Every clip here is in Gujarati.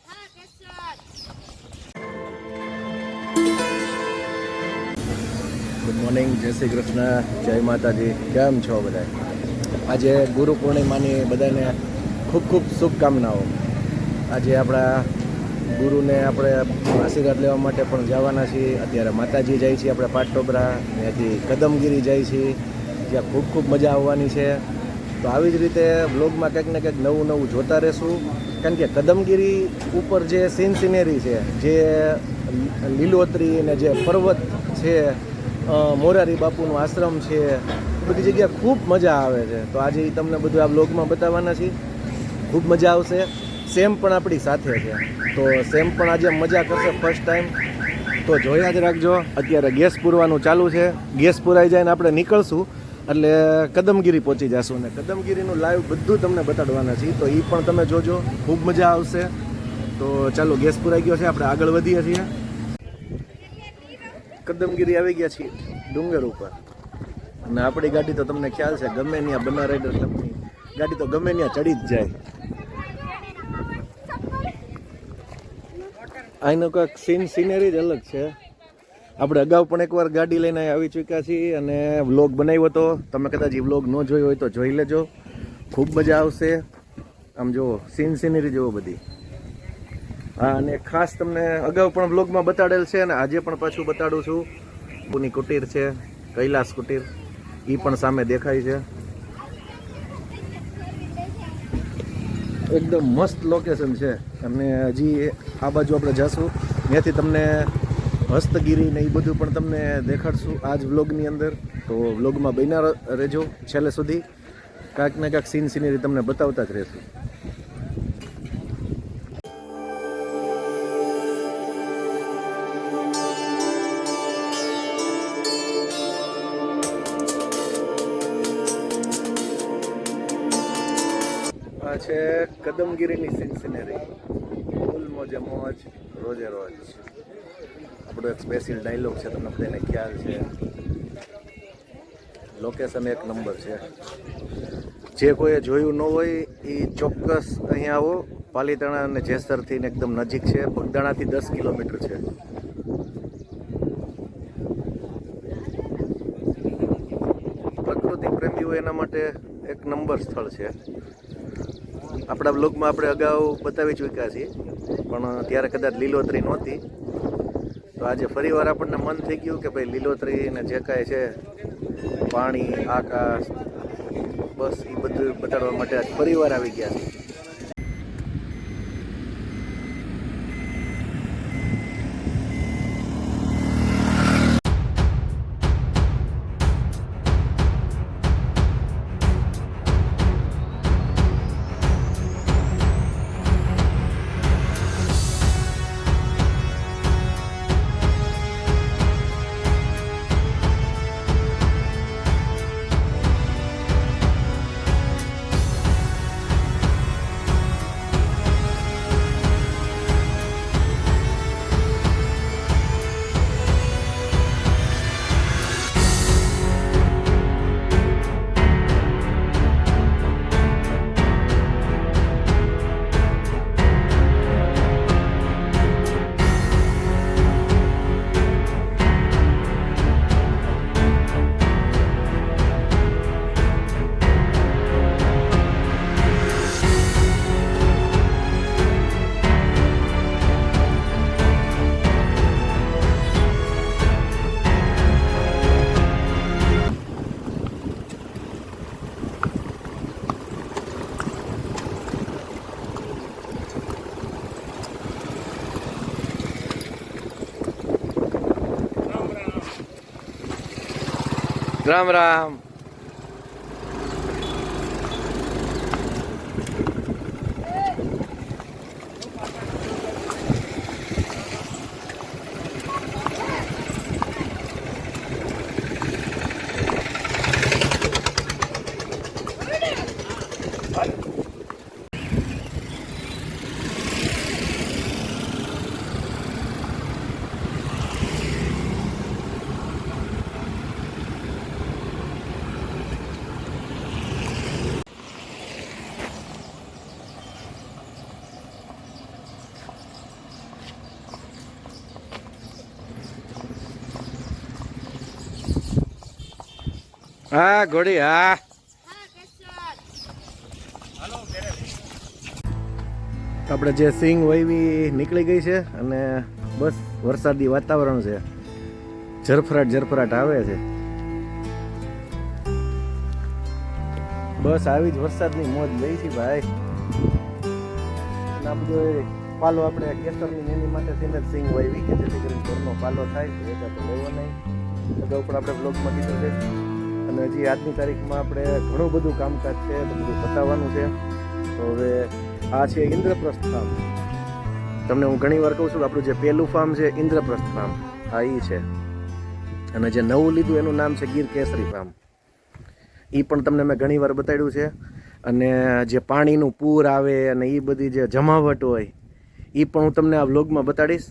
હા હા ગુડ મોર્નિંગ જય શ્રી કૃષ્ણ, જય માતાજી. કેમ છો બધા આજે ગુરુ પૂર્ણિમાની બધાને ખૂબ ખૂબ શુભકામનાઓ. આજે આપણા ગુરુને આપણે આશીર્વાદ લેવા માટે પણ જવાના છીએ. અત્યારે માતાજી જાય છીએ આપણે પાટોબરા ત્યાંથી કદમગીરી જાય છીએ જ્યાં ખૂબ ખૂબ મજા આવવાની છે. તો આવી જ રીતે બ્લોગમાં કંઈક ને કંઈક નવું નવું જોતા રહેશું. કારણ કે કદમગીરી ઉપર જે સીન સિનેરી છે, જે લીલોતરી અને જે પર્વત છે મોરારી બાપુનું આશ્રમ છે બધી જગ્યા ખૂબ મજા આવે છે. તો આજે તમને બધું આ બ્લોગમાં બતાવવાના છીએ. ખૂબ મજા આવશે. સેમ પણ આપણી સાથે છે. તો સેમ પણ આજે મજા કરશે ફર્સ્ટ ટાઈમ તો જોયા જ રાખજો. અત્યારે ગેસ પૂરવાનું ચાલુ છે. ગેસ પૂરાઈ જાય ને આપણે નીકળશું. એટલે કદમગીરી પહોંચી જશું ને. કદમગીરીનું લાઈવ બધું તમને બતાડવાના છીએ. તો એ પણ તમે જોજો. ખૂબ મજા આવશે. તો ચાલો, ગેસ પૂરાઈ ગયો છે. આપણે આગળ વધીએ છીએ. કદમગીરી આવી ગયા છીએ ડુંગર ઉપર. અને આપણી ગાડી તો તમને ખ્યાલ છે, ગમે ત્યાં બના રાઈડર ક્લબની ગાડી તો ગમે ત્યાં ચડી જ જાય. અહીંનો કંઈક સીન સિનેરી જ અલગ છે. આપણે અગાઉ પણ એકવાર ગાડી લઈને આવી ચૂક્યા છીએ અને વ્લોગ બનાવ્યો હતો તમે કદાચ એ વ્લોગ ન જોયો હોય તો જોઈ લેજો. ખૂબ મજા આવશે. આમ જુઓ સીન સિનેરી જુઓ બધી. હા, અને ખાસ તમને અગાઉ પણ વ્લોગમાં બતાડેલ છે અને આજે પણ પાછું બતાડું છું. પુની કુટીર છે, કૈલાસ કુટીર. એ પણ સામે દેખાય છે. એકદમ મસ્ત લોકેશન છે. અને હજી આ બાજુ આપણે જશું. ત્યાંથી તમને હસ્તગીરી ને એ બધું પણ તમને દેખાડશું આ જ વ્લોગની અંદર. તો વ્લોગમાં બન્યા રહેજો છેલ્લે સુધી. કાંઈક ને કાંઈક સીન સિનેરી તમને બતાવતા જ રહેશું. આ છે કદમગીરીની સીન સિનેરી ફૂલ મોજે મોજ, રોજે રોજ. આપણો એક સ્પેશિયલ ડાયલોગ છે, તમને બધાને ખ્યાલ છે. લોકેશન એક નંબર છે. જે કોઈએ જોયું ન હોય એ ચોક્કસ અહીંયા આવો. પાલીતાણા અને જેસરથી એકદમ નજીક છે. બગદાણાથી દસ કિલોમીટર છે. પ્રકૃતિ પ્રેમીઓ એના માટે એક નંબર સ્થળ છે. આપણા બ્લોગમાં આપણે અગાઉ બતાવી ચૂક્યા છીએ, પણ ત્યારે કદાચ લીલોતરી નહોતી. તો આજે ફરીવાર આપણને મન થઈ ગયું કે ભાઈ લીલોતરી ને જે કાંઈ છે, પાણી, આકાશ, બસ એ બધું બતાડવા માટે આજ ફરીવાર આવી ગયા છે રામ રામ. હા, ઘોડી, હા. આપણે જે સિંગ વહીવી નીકળી ગઈ છે અને બસ વરસાદી વાતાવરણ છે. જરફરાટ જરફરાટ આવે છે. બસ આવી જ વરસાદની મોજ લઈ છે ભાઈ. આ બધો પાલો આપણે કેસરની નેની માટે થઈને જ સિંગ વાવી કે જેથી કરીને ઘરનો પાલો થાય તો એ તો લેવો નહીં. અગાઉ પણ આપણે બ્લોગમાં કીધું છે. અને હજી આજની તારીખમાં આપણે ઘણું બધું કામકાજ છે બધું બતાવવાનું છે. તો હવે આ છે ઇન્દ્રપ્રસ્થ ફાર્મ. તમને હું ઘણી વાર કહું છું કે આપણું જે પહેલું ફાર્મ છે, ઇન્દ્રપ્રસ્થ ફાર્મ, આ એ છે. અને જે નવું લીધું એનું નામ છે ગીર કેસરી ફાર્મ. એ પણ તમને મેં ઘણી વાર બતાડ્યું છે. અને જે પાણીનું પૂર આવે અને એ બધી જે જમાવટ હોય એ પણ હું તમને આ વ્લોગમાં બતાડીશ.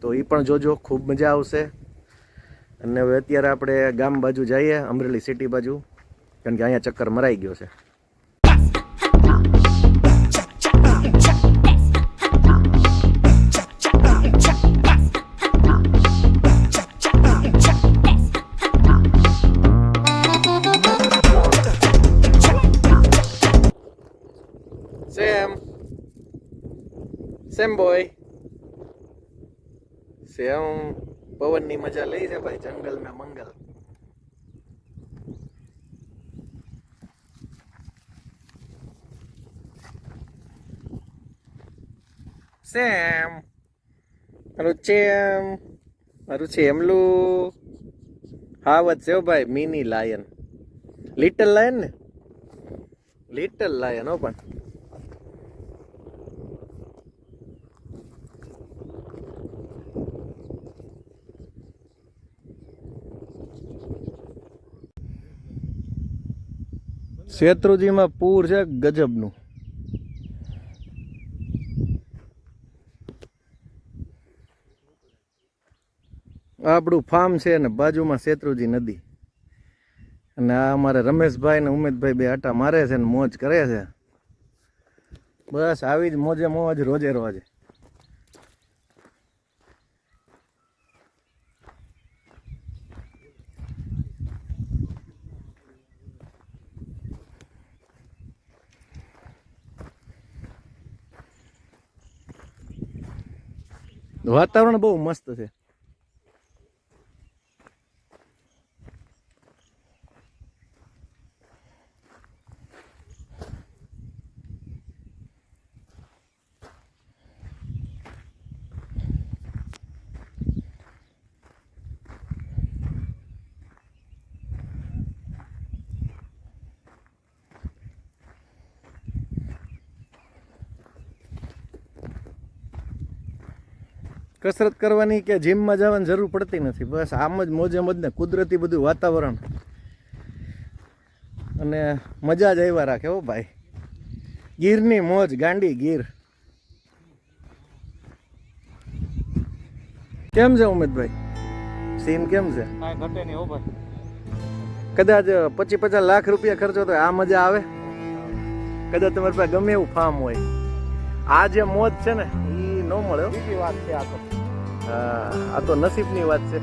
તો એ પણ જોજો, ખૂબ મજા આવશે. અને હવે અત્યારે આપણે ગામ બાજુ જઈએ, અમરેલી સિટી બાજુ. કારણ કે અહીંયા ચક્કર મરાઈ ગયો છે. સેમ સેમ બોય સેમ પવનની મજા લઈ છે ભાઈ જંગલ મેં મંગલ. સેમ. મારું ચેમ. મારું છે એમલું હો ભાઈ, મિની લાયન. લિટલ લાયન ને? લિટલ લાયન હો પણ. શેત્રુજીમાં પૂર છે ગજબનું. આપણું ફાર્મ છે ને બાજુમાં શેત્રુજી નદી. અને આ અમારે રમેશભાઈ ને ઉમેદભાઈ બે આટા મારે છે ને મોજ કરે છે. બસ આવી જ મોજે મોજ રોજે રોજ. વાતાવરણ બહુ મસ્ત છે. કસરત કરવાની કે જીમમાં જવાની જરૂર પડતી નથી. બસ આમ જ મોજે મોજ ને કુદરતી બધું વાતાવરણ. અને મજા જ આવ્યા રાખે હો ભાઈ. ગીરની મોજ ગાંડી ગીર. કેમ છે ઉમેદભાઈ? સીન કેમ છે? ઘટે નહીં હો ભાઈ. કદાચ પચીસ પચાસ લાખ રૂપિયા ખર્ચો તો આ મજા આવે? કદાચ તમારી પાસે ગમે એવું ફાર્મ હોય. આ જે મોજ છે ને એ ન મળે. બીજી વાત છે આ તો. હા, આ તો નસીબની વાત છે.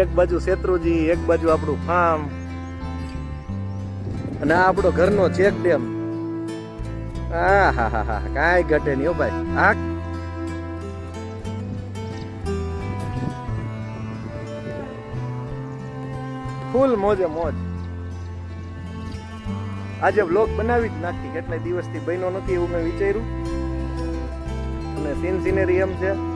એક બાજુ શેત્રુજી, એક બાજુ આપણું ફાર્મ અને આ આપણો ઘરનો ચેક ડેમ. હા હા હા હા કાંઈ ઘટે નહીં ભાઈ. આ ફૂલ મોજે મોજ. આજે બ્લોગ બનાવી જ નાખી. કેટલાય દિવસથી બન્યો નથી એવું મેં વિચાર્યું. અને સીન સિનેરિયમ છે.